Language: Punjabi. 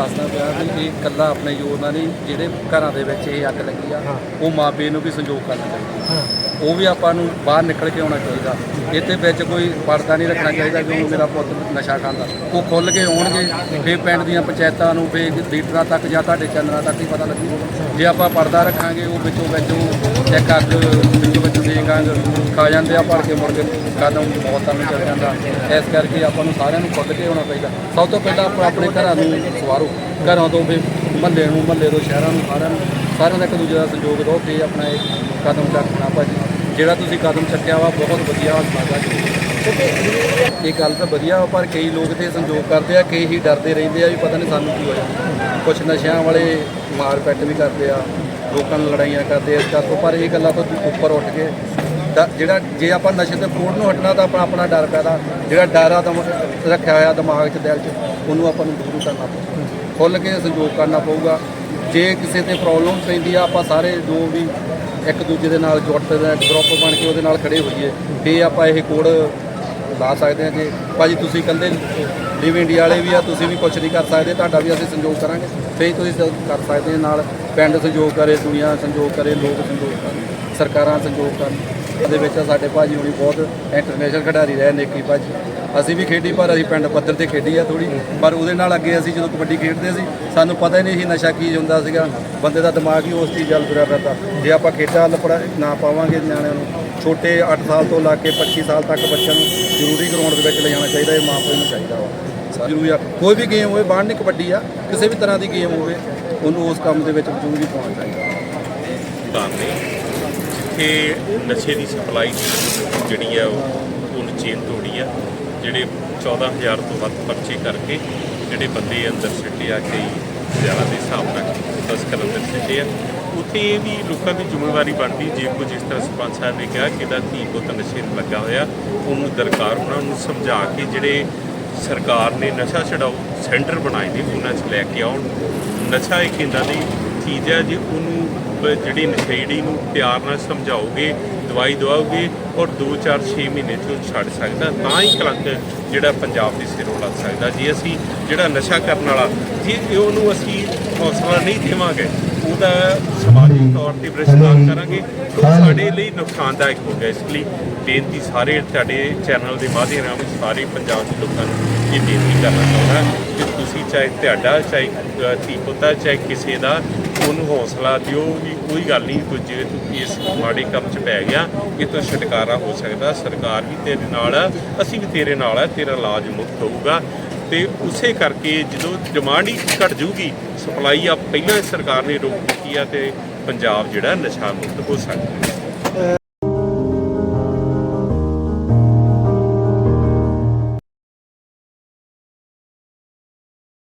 ਦੱਸਦਾ ਪਿਆ ਵੀ ਇਹ ਇਕੱਲਾ ਆਪਣੇ ਯੋਜਨਾ ਨਹੀਂ ਜਿਹੜੇ ਘਰਾਂ ਦੇ ਵਿੱਚ ਇਹ ਅੱਗ ਲੱਗੀ ਆ ਉਹ ਮਾਪੇ ਨੂੰ ਵੀ ਸੰਯੋਗ ਕਰਨਾ ਚਾਹੀਦਾ। ਉਹ ਵੀ ਆਪਾਂ ਨੂੰ ਬਾਹਰ ਨਿਕਲ ਕੇ ਆਉਣਾ ਚਾਹੀਦਾ। ਇਹਦੇ ਵਿੱਚ ਕੋਈ ਪਰਦਾ ਨਹੀਂ ਰੱਖਣਾ ਚਾਹੀਦਾ ਕਿ ਉਹ ਮੇਰਾ ਪੁੱਤ ਨਸ਼ਾ ਖਾਂਦਾ। ਉਹ ਖੁੱਲ ਕੇ ਆਉਣਗੇ ਫੇ ਪਿੰਡ ਦੀਆਂ ਪੰਚਾਇਤਾਂ ਨੂੰ ਫੇ ਲੀਡਰਾਂ ਤੱਕ ਜਾਂ ਤੁਹਾਡੇ ਚੈਨਲਾਂ ਤੱਕ ਹੀ ਪਤਾ ਲੱਗੂ। ਜੇ ਆਪਾਂ ਪਰਦਾ ਰੱਖਾਂਗੇ, ਉਹ ਵਿੱਚੋਂ ਵਿੱਚੋਂ ਚੈੱਕ ਅੱਗ, ਵਿੱਚੋਂ ਵਿੱਚ ਦੇਖ ਖਾ ਜਾਂਦੇ ਆ ਭੜ ਕੇ ਮੁੜ ਕੇ ਕਦਮ ਮੌਤਾਂ ਨੂੰ ਚੱਲ ਜਾਂਦਾ। ਇਸ ਕਰਕੇ ਆਪਾਂ ਨੂੰ ਸਾਰਿਆਂ ਨੂੰ ਖੁੱਲ ਕੇ ਆਉਣਾ ਚਾਹੀਦਾ। ਸਭ ਤੋਂ ਪਹਿਲਾਂ ਆਪਾਂ ਆਪਣੇ ਘਰਾਂ ਨੂੰ ਸਵਾਰੋ। ਘਰਾਂ ਤੋਂ ਫੇ ਮਹੱਲੇ ਨੂੰ, ਮਹੱਲੇ ਤੋਂ ਸ਼ਹਿਰਾਂ ਨੂੰ, ਸਾਰਿਆਂ ਨੂੰ, ਸਾਰਿਆਂ ਦਾ ਇੱਕ ਦੂਜੇ ਦਾ ਸਹਿਯੋਗ ਦਿਓ ਕਿ ਆਪਣਾ ਇਹ ਕਦਮ ਚੱਕਣਾ ਭਾਜੀ। ਜਿਹੜਾ ਤੁਸੀਂ ਕਦਮ ਚੱਕਿਆ ਵਾ, ਬਹੁਤ ਵਧੀਆ ਸਾਡਾ ਇਹ ਗੱਲ ਤਾਂ ਵਧੀਆ ਵਾ, ਪਰ ਕਈ ਲੋਕ ਤੇ ਸੰਯੋਗ ਕਰਦੇ ਆ, ਕਈ ਹੀ ਡਰਦੇ ਰਹਿੰਦੇ ਆ ਵੀ ਪਤਾ ਨਹੀਂ ਸਾਨੂੰ ਕੀ ਹੋਇਆ। ਜਾਣਾ ਕੁਝ ਨਸ਼ਿਆਂ ਵਾਲੇ ਮਾਰ ਪੈਟ ਵੀ ਕਰਦੇ ਆ, ਲੋਕਾਂ ਨਾਲ ਲੜਾਈਆਂ ਕਰਦੇ ਆ ਇਸ ਪਰ ਇਹ ਗੱਲਾਂ ਤੋਂ ਉੱਪਰ ਉੱਠ ਕੇ ਤਾਂ ਜਿਹੜਾ ਜੇ ਆਪਾਂ ਨਸ਼ੇ ਤੇ ਫਰੋਡ ਨੂੰ ਹਟਣਾ ਤਾਂ ਆਪਣਾ ਆਪਣਾ ਡਰ ਪੈਦਾ, ਜਿਹੜਾ ਡਰ ਆ ਦਮ, ਰੱਖਿਆ ਹੋਇਆ ਦਿਮਾਗ 'ਚ, ਦਿਲ 'ਚ, ਉਹਨੂੰ ਆਪਾਂ ਨੂੰ ਦੂਰ ਕਰਨਾ ਪਊਗਾ ਖੁੱਲ ਕੇ ਸੰਯੋਗ ਕਰਨਾ ਪਊਗਾ। ਜੇ ਕਿਸੇ ਤੇ ਪ੍ਰੋਬਲਮ ਪੈਂਦੀ ਆ, ਆਪਾਂ ਸਾਰੇ ਜੋ ਵੀ ਇੱਕ ਦੂਜੇ ਦੇ ਨਾਲ ਜੁੱਟ ਦਾ ਗਰੁੱਪ ਬਣ ਕੇ ਉਹਦੇ ਨਾਲ ਖੜੇ ਹੋਈਏ। ਫੇ ਆਪਾਂ ਇਹ ਕੋਡ ਲਾ ਸਕਦੇ ਹਾਂ ਜੇ। ਭਾਜੀ, ਤੁਸੀਂ ਇਕੱਲੇ ਲਿਵ ਇੰਡੀਆ ਵਾਲੇ ਵੀ ਆ, ਤੁਸੀਂ ਵੀ ਕੁਝ ਨਹੀਂ ਕਰ ਸਕਦੇ, ਤੁਹਾਡਾ ਵੀ ਅਸੀਂ ਸੰਯੋਗ ਕਰਾਂਗੇ। ਫੇ ਤੁਸੀਂ ਕਰ ਸਕਦੇ ਹੋ ਨਾਲ ਪਿੰਡ ਸੰਯੋਗ ਕਰੇ, ਦੁਨੀਆ ਸੰਯੋਗ ਕਰੇ, ਲੋਕ ਸੰਯੋਗ ਕਰਨ ਸਰਕਾਰਾਂ ਸੰਯੋਗ ਕਰਨ। ਇਹਦੇ ਵਿੱਚ ਸਾਡੇ ਭਾਜੀ ਹੁਣੀ ਬਹੁਤ ਇੰਟਰਨੈਸ਼ਨਲ ਖਿਡਾਰੀ ਰਹੇ ਨੇਕੀ ਭਾਜੀ। ਅਸੀਂ ਵੀ ਖੇਡੀ, ਪਰ ਅਸੀਂ ਪਿੰਡ ਪੱਧਰ ਤੇ ਖੇਡੀ ਆ ਥੋੜੀ ਪਰ ਉਹਦੇ ਨਾਲ ਅੱਗੇ ਅਸੀਂ ਜਦੋਂ ਕਬੱਡੀ ਖੇਡਦੇ ਸੀ, ਸਾਨੂੰ ਪਤਾ ਹੀ ਨਹੀਂ ਸੀ ਨਸ਼ਾ ਕੀ ਹੁੰਦਾ ਸੀਗਾ। ਬੰਦੇ ਦਾ ਦਿਮਾਗ ਹੀ ਉਸ ਚੀਜ਼ ਜਲ ਤੁਰਿਆ ਫਿਰਦਾ। ਜੇ ਆਪਾਂ ਖੇਡਾਂ ਵੱਲ ਨਾ ਪਾਵਾਂਗੇ ਨਿਆਣਿਆਂ ਨੂੰ, ਛੋਟੇ 8 ਸਾਲ ਤੋਂ ਲਾ ਕੇ 25 ਸਾਲ ਤੱਕ ਬੱਚਿਆਂ ਨੂੰ ਜ਼ਰੂਰੀ ਗਰਾਊਂਡ ਦੇ ਵਿੱਚ ਲਿਜਾਣਾ ਚਾਹੀਦਾ, ਇਹ ਮਾਂ ਪਿਓ ਨੂੰ ਚਾਹੀਦਾ ਵਾ। ਜ਼ਰੂਰੀ ਆ। ਕੋਈ ਵੀ ਗੇਮ ਹੋਵੇ, ਬਾਹਰ ਨਹੀਂ ਕਬੱਡੀ ਆ, ਕਿਸੇ ਵੀ ਤਰ੍ਹਾਂ ਦੀ ਗੇਮ ਹੋਵੇ, ਉਹਨੂੰ ਉਸ ਕੰਮ ਦੇ ਵਿੱਚ ਜ਼ਰੂਰੀ ਪਾਉਣਾ ਚਾਹੀਦਾ। ਦੁਕਾਨ ਨੇ ਨਸ਼ੇ ਦੀ ਸਪਲਾਈ ਜਿਹੜੀ ਆ ਉਹ ਉਹਨ ਚੇਨ ਤੋੜੀ ਆ, ਜਿਹੜੇ 14000 ਤੋਂ ਵੱਧ ਪਰਚੇ ਕਰਕੇ ਜਿਹੜੇ ਬੰਦੇ ਅੰਦਰ ਸਿੱਟੇ ਆ, ਕਈ ਜ਼ਿਆਦਾ ਦੇ ਹਿਸਾਬ ਨਾਲ ਤਸਕਰ ਅੰਦਰ ਸਿੱਟੇ ਆ। ਉੱਥੇ ਇਹ ਵੀ ਲੋਕਾਂ ਦੀ ਜ਼ਿੰਮੇਵਾਰੀ ਬਣਦੀ, ਜੇ ਕੁਝ ਇਸ ਤਰ੍ਹਾਂ ਸਰਪੰਚ ਸਾਹਿਬ ਨੇ ਕਿਹਾ ਕਿ ਇਹਦਾ ਧੀ ਪੁੱਤ ਨਸ਼ੇ ਨੂੰ ਲੱਗਾ ਹੋਇਆ, ਉਹਨੂੰ ਦਰਕਾਰ ਉਹਨਾਂ ਨੂੰ ਸਮਝਾ ਕੇ ਜਿਹੜੇ ਸਰਕਾਰ ਨੇ ਨਸ਼ਾ ਛਡਾਓ ਸੈਂਟਰ ਬਣਾਏ ਨੇ, ਉਹਨਾਂ 'ਚ ਲੈ ਕੇ ਆਉਣ। ਨਸ਼ਾ ਇੱਕ ਇੰਦਾ ਦੀ ਚੀਜ਼ ਹੈ, ਜੇ ਉਹਨੂੰ ਬ- ਜਿਹੜੀ ਨਸ਼ੇੜੀ ਨੂੰ ਪਿਆਰ ਨਾਲ ਸਮਝਾਓਗੇ ਦਵਾਈ ਦਵਾਓਗੇ ਔਰ 2 4 6 ਮਹੀਨੇ ਚ ਉਹ ਛੱਡ ਸਕਦਾ ਤਾਂ ਹੀ ਕਲੰਕ ਜਿਹੜਾ ਪੰਜਾਬ ਦੇ ਸਿਰੋਂ ਲੱਗ ਸਕਦਾ। ਜੇ ਅਸੀਂ ਜਿਹੜਾ ਨਸ਼ਾ ਕਰਨ ਵਾਲਾ ਜੇ ਉਹਨੂੰ ਅਸੀਂ ਹੌਸਲਾ ਨਹੀਂ ਦੇਵਾਂਗੇ ਉਹਦਾ ਸਮਾਜਿਕ ਤੌਰ ਤੇ ਭ੍ਰਿਸ਼ਟਾਚਾਰ ਕਰਾਂਗੇ। ਸਾਡੇ ਲਈ ਨੁਕਸਾਨਦਾਇਕ ਹੋ ਗਿਆ। ਇਸ ਲਈ ਬੇਨਤੀ ਸਾਰੇ ਤੁਹਾਡੇ ਚੈਨਲ ਦੇ ਮਾਧਿਅਮ ਰਾਹੀਂ ਸਾਰੇ ਪੰਜਾਬ ਦੇ ਲੋਕਾਂ ਨੂੰ ਇਹ ਬੇਨਤੀ ਕਰਨਾ ਚਾਹੁੰਦਾ ਕਿ ਤੁਸੀਂ ਚਾਹੇ ਤੁਹਾਡਾ ਚਾਹੇ ਅ, ਧੀ ਪੁੱਤਾ ਚਾਹੇ ਕਿਸੇ ਦਾ ਉਹਨੂੰ ਹੌਸਲਾ ਦਿਓ ਵੀ ਕੋਈ ਗੱਲ ਨਹੀਂ, ਤੂੰ ਜੇ ਤੂੰ ਇਸ ਮਾੜੇ ਕੰਮ 'ਚ ਪੈ ਗਿਆ ਇਹ ਤੋਂ ਛੁਟਕਾਰਾ ਹੋ ਸਕਦਾ, ਸਰਕਾਰ ਵੀ ਤੇਰੇ ਨਾਲ ਆ, ਅਸੀਂ ਵੀ ਤੇਰੇ ਨਾਲ ਆ, ਤੇਰਾ ਇਲਾਜ ਮੁਕਤ ਹੋਊਗਾ। ਤੇ ਉਸੇ ਕਰਕੇ ਜਦੋਂ ਡਿਮਾਂਡ ਹੀ ਘਟ ਜੂਗੀ ਸਪਲਾਈ ਆ ਪਹਿਲਾਂ ਸਰਕਾਰ ਨੇ ਰੋਕ ਦਿੱਤੀ ਆ ਤੇ ਪੰਜਾਬ ਜਿਹੜਾ ਨਸ਼ਾ ਮੁਕਤ ਹੋ ਸਕਦਾ।